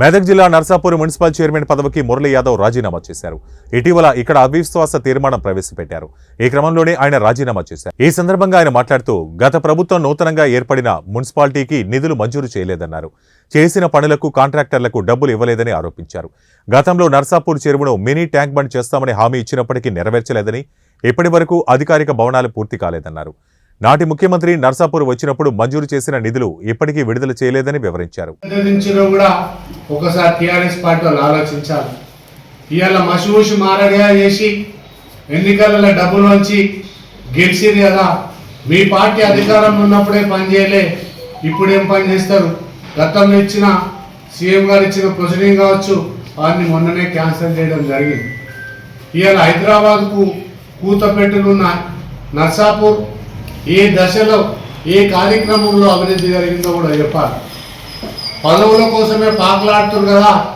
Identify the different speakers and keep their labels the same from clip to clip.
Speaker 1: మెదక్ జిల్లా Narsapur municipal chairman పదవికి మురళీ యాదవ్ రాజీనామా చేశారు. ఇటీవల ఇక్కడ అవిశ్వాస తీర్మానం ప్రవేశపెట్టారు. ఈ క్రమంలోనే ఆయన రాజీనామా చేశారు. ఈ సందర్భంగా ఆయన మాట్లాడుతూ గత ప్రభుత్వం నూతనంగా ఏర్పడిన మున్సిపాలిటీకి నిధులు మంజూరు చేయలేదన్నారు. చేసిన పనులకు కాంట్రాక్టర్లకు డబ్బులు ఇవ్వలేదని ఆరోపించారు. గతంలో నర్సాపూర్ చెరువును మినీ ట్యాంక్ బండ్ చేస్తామని హామీ ఇచ్చినప్పటికీ నెరవేర్చలేదని ఇప్పటి వరకు అధికారిక భవనాలు పూర్తి కాలేదన్నారు. నాటి ముఖ్యమంత్రి నర్సాపూర్ వచ్చినప్పుడు మంజూరు చేసిన నిధులు ఇప్పటికీ విడుదల చేయలేదని వివరించారు.
Speaker 2: కూడా ఒకసారి టీఆర్ఎస్ పార్టీ వాళ్ళు ఆలోచించాలి. ఇవాళ మసిమూసి మారడిగా చేసి ఎన్నికలలో డబ్బులు గెలిచింది కదా. మీ పార్టీ అధికారంలో ఉన్నప్పుడే పని చేయలే ఇప్పుడేం పని చేస్తారు? గతంలో ఇచ్చిన సీఎం గారు ఇచ్చిన ప్రొసీడింగ్ కావచ్చు వారిని మొన్ననే క్యాన్సిల్ చేయడం జరిగింది. ఇవాళ హైదరాబాద్కు కూతపెట్టునున్న నర్సాపూర్ ఏ దశలో ఏ కార్యక్రమంలో అభివృద్ధి జరిగిందో కూడా చెప్పాలి. పదవుల కోసమే పాకలాడుతున్నారు కదా.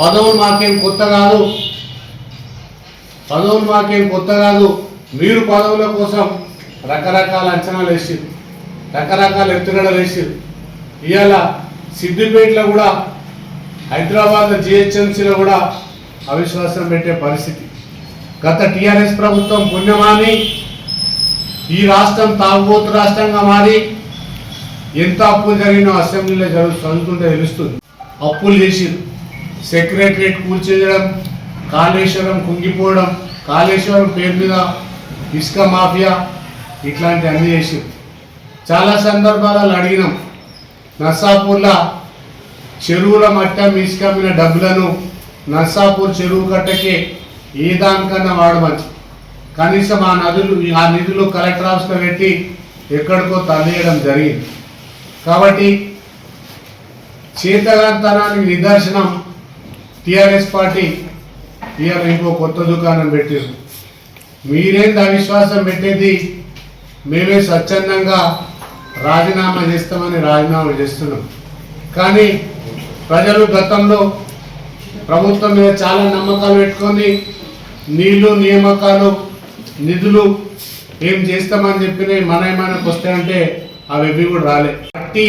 Speaker 2: పదవులు మాకేం కొత్త కాదు. పదవులు మాకేం కొత్త కాదు. మీరు పదవుల కోసం రకరకాల అంచనాలు వేసారు రకరకాల ఎత్తుగడలు వేసారు ఇవాళ సిద్దిపేటలో కూడా హైదరాబాద్ జిహెచ్ఎంసీలో కూడా అవిశ్వాసం పెట్టే పరిస్థితి. గత టీఆర్ఎస్ ప్రభుత్వం పుణ్యమాని ఈ రాష్ట్రం తాగుబోతు రాష్ట్రంగా మారి ఎంత అప్పులు జరిగినా అసెంబ్లీలో జరుగు చదువుతుంటే తెలుస్తుంది. అప్పులు చేసి సెక్రటరేట్ కూల్చేయడం కాళేశ్వరం కుంగిపోవడం కాళేశ్వరం పేరు మీద ఇసుక మాఫియా ఇట్లాంటి అన్ని చేసి చాలా సందర్భాలలో అడిగినాం నర్సాపూర్లో చెరువుల మట్టం ఇసుక మీద డబ్బులను నర్సాపూర్ చెరువు కట్టకే ఏ దానికన్నా వాడవచ్చు కనీసం ఆ నదులు ఆ నిధులు కలెక్టర్ ఆఫీస్లో పెట్టి ఎక్కడికో తల్లియడం జరిగింది. కాబట్టి చేతగాంతనానికి నిదర్శనం టీఆర్ఎస్ పార్టీ ఇవాళ ఇంకో కొత్త దుకాణం పెట్టారు మీరేంది అవిశ్వాసం పెట్టేది? మేమే స్వచ్ఛందంగా రాజీనామా చేస్తామని రాజీనామా చేస్తున్నాం. కానీ ప్రజలు గతంలో ప్రభుత్వం మీద చాలా నమ్మకాలు పెట్టుకొని నీళ్ళు నియామకాలు నిధులు ఏం చేస్తామని చెప్పినాయి మన ఏమైనా వస్తాయంటే అవి ఎవి కూడా రాలే. పట్టి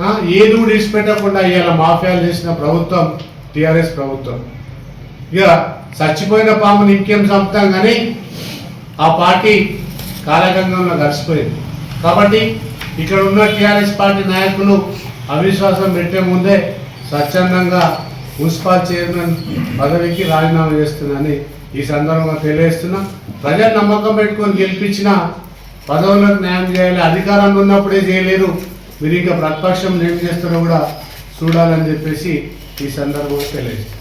Speaker 2: ఆ, ఏది కూడా ఇచ్చిపెట్టకుండా ఇవాళ మాఫియాలు చేసిన ప్రభుత్వం టిఆర్ఎస్ ప్రభుత్వం. ఇక చచ్చిపోయిన పాముని ఇంకేం చంపుతాం కానీ ఆ పార్టీ కాలగంగంలో కలిసిపోయింది. కాబట్టి ఇక్కడ ఉన్న టిఆర్ఎస్ పార్టీ నాయకులు అవిశ్వాసం పెట్టే ముందే స్వచ్ఛందంగా మున్సిపల్ చైర్మన్ పదవికి రాజీనామా చేస్తుందని ఈ సందర్భంగా తెలియజేస్తున్నా ప్రజలు నమ్మకం పెట్టుకొని గెలిపించిన పదవులకు న్యాయం చేయాలి అధికారంలో ఉన్నప్పుడే చేయలేరు మీరు ఇంకా ప్రతిపక్షం నేను చేస్తున్నా కూడా చూడాలని చెప్పేసి ఈ సందర్భంగా తెలియజేస్తాను